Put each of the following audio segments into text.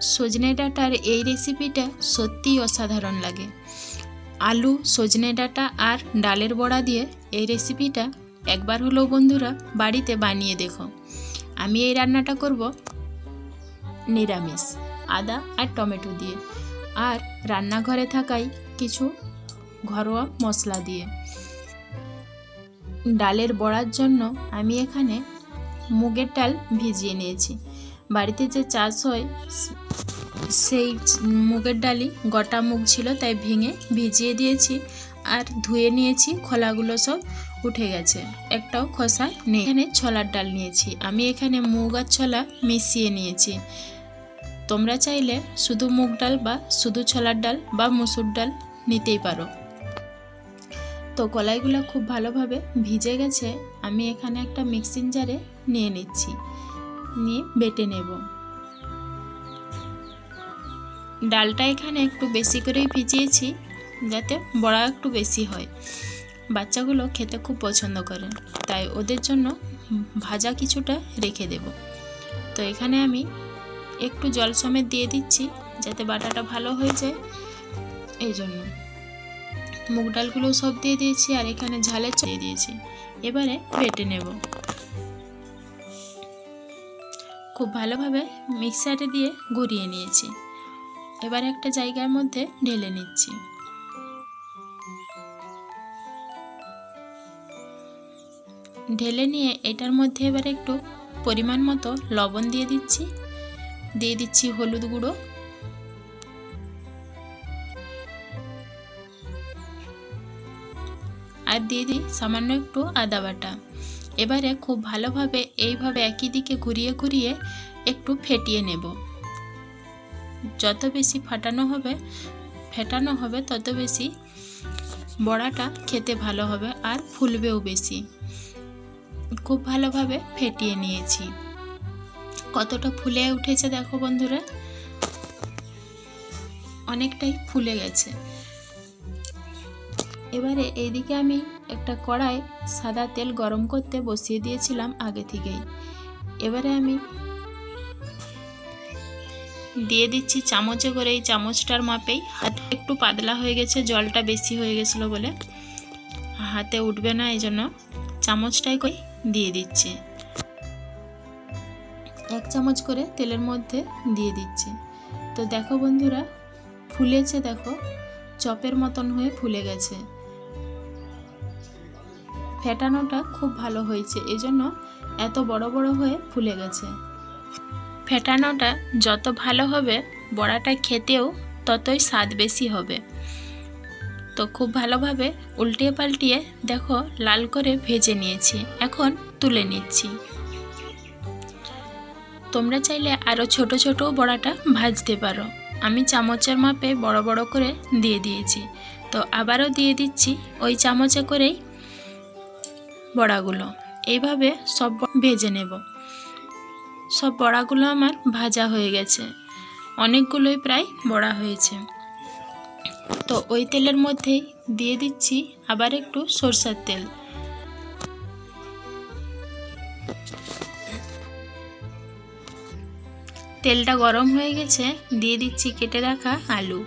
সজনে ডাঁটার এই রেসিপিটা সত্যিই অসাধারণ লাগে। আলু, সজনে ডাঁটা আর ডালের বড়া দিয়ে এই রেসিপিটা একবার হলেও বন্ধুরা বাড়িতে বানিয়ে দেখো। আমি এই রান্নাটা করব নিরামিষ, আদা আর টমেটো দিয়ে আর রান্নাঘরে থাকাই কিছু ঘরোয়া মশলা দিয়ে। ডালের বড়ার জন্য আমি এখানে মুগের ডাল ভিজিয়ে নিয়েছি। বাড়িতে যে চাষ হয় সেই মুগের ডালই গোটা মুগ ছিল, তাই ভেঙে ভিজিয়ে দিয়েছি আর ধুয়ে নিয়েছি, খোলাগুলো সব উঠে গেছে। একটাও খোসা নেই। এখানে ছোলার ডাল নিয়েছি। আমি এখানে মুগ আর ছোলা মিশিয়ে নিয়েছি। তোমরা চাইলে শুধু মুগ ডাল বা শুধু ছোলার ডাল বা মুসুর ডাল নিতেই পারো। তো কলাইগুলো খুব ভালোভাবে ভিজে গেছে। আমি এখানে একটা মিক্সিং জারে নিয়ে নিচ্ছি। নিয়ে বেটে নেব। ডালটা এখানে একটু বেশি করেই ভিজিয়েছি যাতে বড়া একটু বেশি হয়। বাচ্চাগুলো খেতে খুব পছন্দ করে, তাই ওদের জন্য ভাজা কিছুটা রেখে দেব। তো এখানে আমি একটু জল সমেত দিয়ে দিচ্ছি যাতে বাটাটা ভালো হয়ে যায় এই জন্য। মুগ ডালগুলো সব দিয়ে দিয়েছি আর এখানে ঝালের চা দিয়ে দিয়েছি। এবারে বেটে নেব। খুব ভালোভাবে মিক্সারে দিয়ে ঘুরিয়ে নিয়েছি। এবার একটা জায়গার মধ্যে ঢেলে নিচ্ছি। ঢেলে নিয়ে এটার মধ্যে এবার একটু পরিমাণ মতো লবণ দিয়ে দিচ্ছি। দিয়ে দিচ্ছি হলুদ গুঁড়ো। আর দিয়ে দিই সামান্য একটু আদা বাটা। এবারে খুব ভালোভাবে এইভাবে একই দিকে ঘুরিয়ে ঘুরিয়ে একটু ফেটিয়ে নেব। যত বেশি ফাটানো হবে, ফেটানো হবে, তত বেশি বড়াটা খেতে ভালো হবে আর ফুলবেও বেশি। খুব ভালোভাবে ফেটিয়ে নিয়েছি। কতটা ফুলে উঠেছে দেখো বন্ধুরা। অনেকটাই ফুলে গেছে। এবারে এইদিকে আমি একটা কড়াই সাদা তেল গরম করতে বসিয়ে দিয়েছিলাম আগে থেকেই। এবারে আমি দিয়ে দিচ্ছি চামচে করে, এই চামচটার মাপেই হাত একটু পাতলা হয়ে গেছে, জলটা বেশি হয়ে গেছিল বলে। হাতে উঠবে না, এই জন্য চামচটাই করে দিয়ে দিচ্ছি। এক চামচ করে তেলের মধ্যে দিয়ে দিচ্ছি। তো দেখো বন্ধুরা, ফুলেছে দেখো, চপের মতন হয়ে ফুলে গেছে। ফেটানোটা খুব ভালো হয়েছে, এজন্য এত বড় বড় হয়ে ফুলে গেছে। ফেটানোটা যত ভালো হবে, বড়াটা খেতেও ততই স্বাদ বেশি হবে। তো খুব ভালোভাবে উল্টিয়ে পাল্টিয়ে দেখো লাল করে ভেজে নিয়েছি, এখন তুলে নিচ্ছি। তোমরা চাইলে আরও ছোট ছোট বড়াটা ভাজতে পারো। আমি চামচের মাপে বড় বড় করে দিয়ে দিয়েছি। তো আবারও দিয়ে দিচ্ছি ওই চামচে করেই বড়াগুলো। এইভাবে সব ভেজে নেব। সব বড়াগুলো আমার ভাজা হয়ে গেছে। অনেকগুলোই প্রায় বড়া হয়েছে। তো ওই তেলের মধ্যেই দিয়ে দিচ্ছি আবার একটু সরষের তেল। তেলটা গরম হয়ে গেছে, দিয়ে দিচ্ছি কেটে রাখা আলু।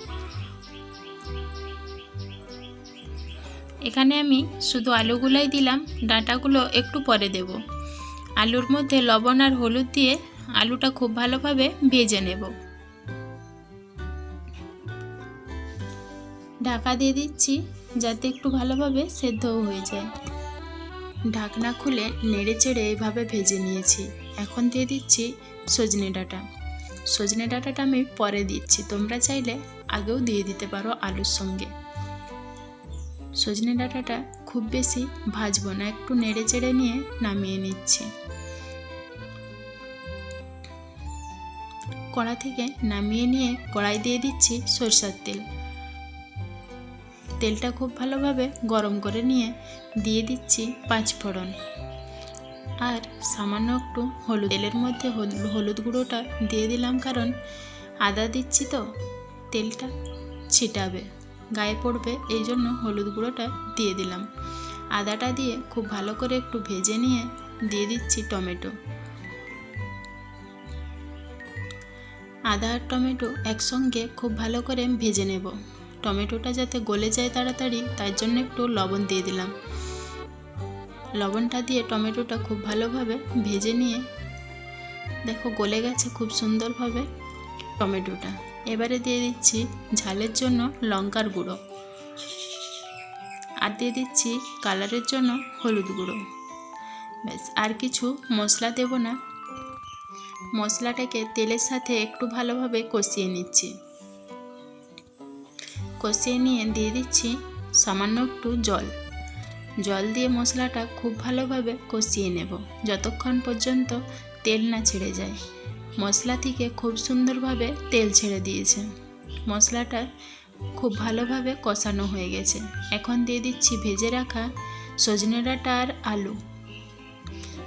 এখানে আমি শুধু আলুগুলাই দিলাম, ডাঁটাগুলো একটু পরে দেব। আলুর মধ্যে লবণ আর হলুদ দিয়ে আলুটা খুব ভালোভাবে ভেজে নেব। ঢাকা দিয়ে দিচ্ছি যাতে একটু ভালোভাবে সেদ্ধও হয়ে যায়। ঢাকনা খুলে নেড়ে চেড়ে এইভাবে ভেজে নিয়েছি। এখন দিয়ে দিচ্ছি সজনে ডাঁটা। সজনে ডাঁটাটা আমি পরে দিচ্ছি। তোমরা চাইলে আগেও দিয়ে দিতে পারো আলুর সঙ্গে। সজনে ডাঁটাটা খুব বেশি ভাজবো না, একটু নেড়ে চেড়ে নিয়ে নামিয়ে নিচ্ছি। কড়া থেকে নামিয়ে নিয়ে কড়াই দিয়ে দিচ্ছি সরষার তেল। তেলটা খুব ভালোভাবে গরম করে নিয়ে দিয়ে দিচ্ছি পাঁচ ফোড়ন আর সামান্য একটু হলুদ তেলের মধ্যে হলুদ গুঁড়োটা দিয়ে দিলাম, কারণ আদা দিচ্ছি তো, তেলটা ছিটাবে। গায়ে পড়বে, এই জন্য হলুদ গুঁড়োটা দিয়ে দিলাম। আদাটা দিয়ে খুব ভালো করে একটু ভেজে নিয়ে দিয়ে দিচ্ছি টমেটো। আদা আর টমেটো একসঙ্গে খুব ভালো করে ভেজে নেব। টমেটোটা যাতে গলে যায় তাড়াতাড়ি, তার জন্য একটু লবণ দিয়ে দিলাম। লবণটা দিয়ে টমেটোটা খুব ভালোভাবে ভেজে নিয়ে, দেখো গলে গেছে খুব সুন্দরভাবে টমেটোটা। এবারে দিয়ে দিচ্ছি ঝালের জন্য লঙ্কার গুঁড়ো। আর দিয়ে দিচ্ছি কালারের জন্য হলুদ গুঁড়ো। ব্যাস, আর কিছু মশলা দেব না। মশলাটাকে তেলের সাথে একটু ভালোভাবে কষিয়ে নিচ্ছি। কষিয়ে নিয়ে দিয়ে দিচ্ছি সামান্য একটু জল। জল দিয়ে মশলাটা খুব ভালোভাবে কষিয়ে নেব, যতক্ষণ পর্যন্ত তেল না ছেড়ে যায়। মশলা থেকে খুব সুন্দরভাবে তেল ছেড়ে দিয়েছে। মশলাটা খুব ভালোভাবে কষানো হয়ে গেছে। এখন দিয়ে দিচ্ছি ভেজে রাখা সজনে ডাঁটা আর আলু।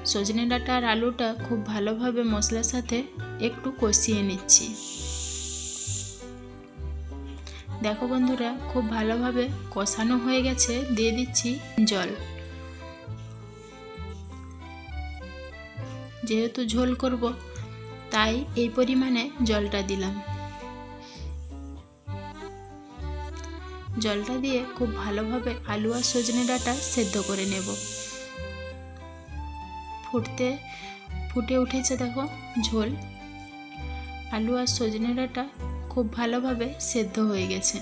সজনে ডাঁটা আর আলুটা খুব ভালোভাবে মশলার সাথে একটু কষিয়ে নিচ্ছি। দেখো বন্ধুরা, খুব ভালোভাবে কষানো হয়ে গেছে। দিয়ে দিচ্ছি জল। যেহেতু ঝোল করব তাই এই পরিমাণে জলটা দিলাম। জলটা দিয়ে খুব ভালোভাবে আলু আর সজনে ডাঁটা সেদ্ধ করে নেব। ফুটতে, ফুটে উঠেছে দেখো ঝোল। আলু আর সজনে ডাঁটা খুব ভালোভাবে সেদ্ধ হয়ে গেছে।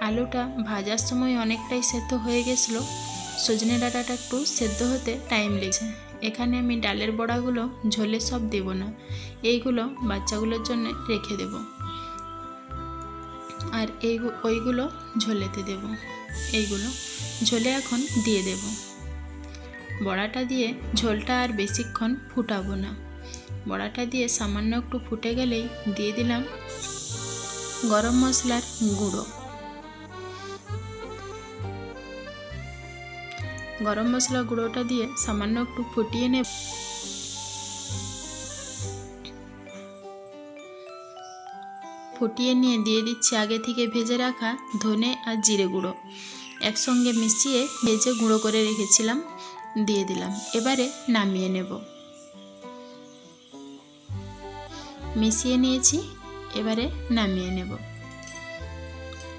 আলুটা ভাজার সময় অনেকটাই সেদ্ধ হয়ে গেছিল। সজনে ডাঁটাটা একটু সেদ্ধ হতে টাইম লেগেছে। এখানে আমি ডালের বড়াগুলো ঝোলে সব দেব না। এইগুলো বাচ্চাগুলোর জন্য রেখে দেব। আর এই ওইগুলো ঝোলেতে দেব। এইগুলো ঝোলে এখন দিয়ে দেব। বড়াটা দিয়ে ঝোলটা আর বেশিক্ষণ ফুটাবো না। বড়াটা দিয়ে সামান্য একটু ফুটে গেলেই দিয়ে দিলাম গরম মশলার গুঁড়ো। গরম মশলা গুঁড়োটা দিয়ে সামান্য একটু ফুটিয়ে নেব। ফুটিয়ে নিয়ে দিয়ে দিচ্ছি আগে থেকে ভেজে রাখা ধনে আর জিরে গুঁড়ো। একসঙ্গে মিশিয়ে ভেজে গুঁড়ো করে রেখেছিলাম, দিয়ে দিলাম। এবারে নামিয়ে নেব। মিশিয়ে নিয়েছি, এবারে নামিয়ে নেব।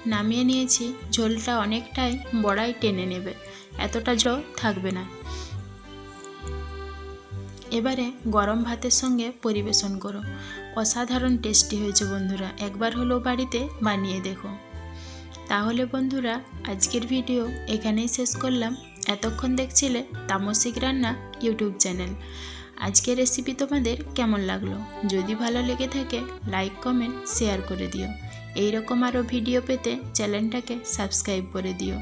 নামিয়ে নিয়েছি, ঝোলটা অনেকটাই বড়াই টেনে নেবে। এতটা ঝোল থাকবে না। এবারে গরম ভাতের সঙ্গে পরিবেশন করো। অসাধারণ টেস্টি হয়েছে বন্ধুরা, একবার হলেও বাড়িতে বানিয়ে দেখো। তাহলে বন্ধুরা, আজকের ভিডিও এখানেই শেষ করলাম। এতক্ষণ দেখছিলে তামসিক রান্না ইউটিউব চ্যানেল। আজকের রেসিপি তোমাদের কেমন লাগল? যদি ভালো লেগে থাকে লাইক কমেন্ট শেয়ার করে দিও। এই রকম আরও ভিডিও পেতে চ্যানেলটাকে সাবস্ক্রাইব করে দিও।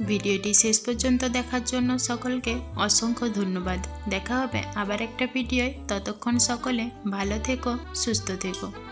ভিডিওটি শেষ পর্যন্ত দেখার জন্য সকলকে অসংখ্য ধন্যবাদ। দেখা হবে আবার একটা ভিডিওয়। ততক্ষণ সকলে ভালো থেকো, সুস্থ থেকো।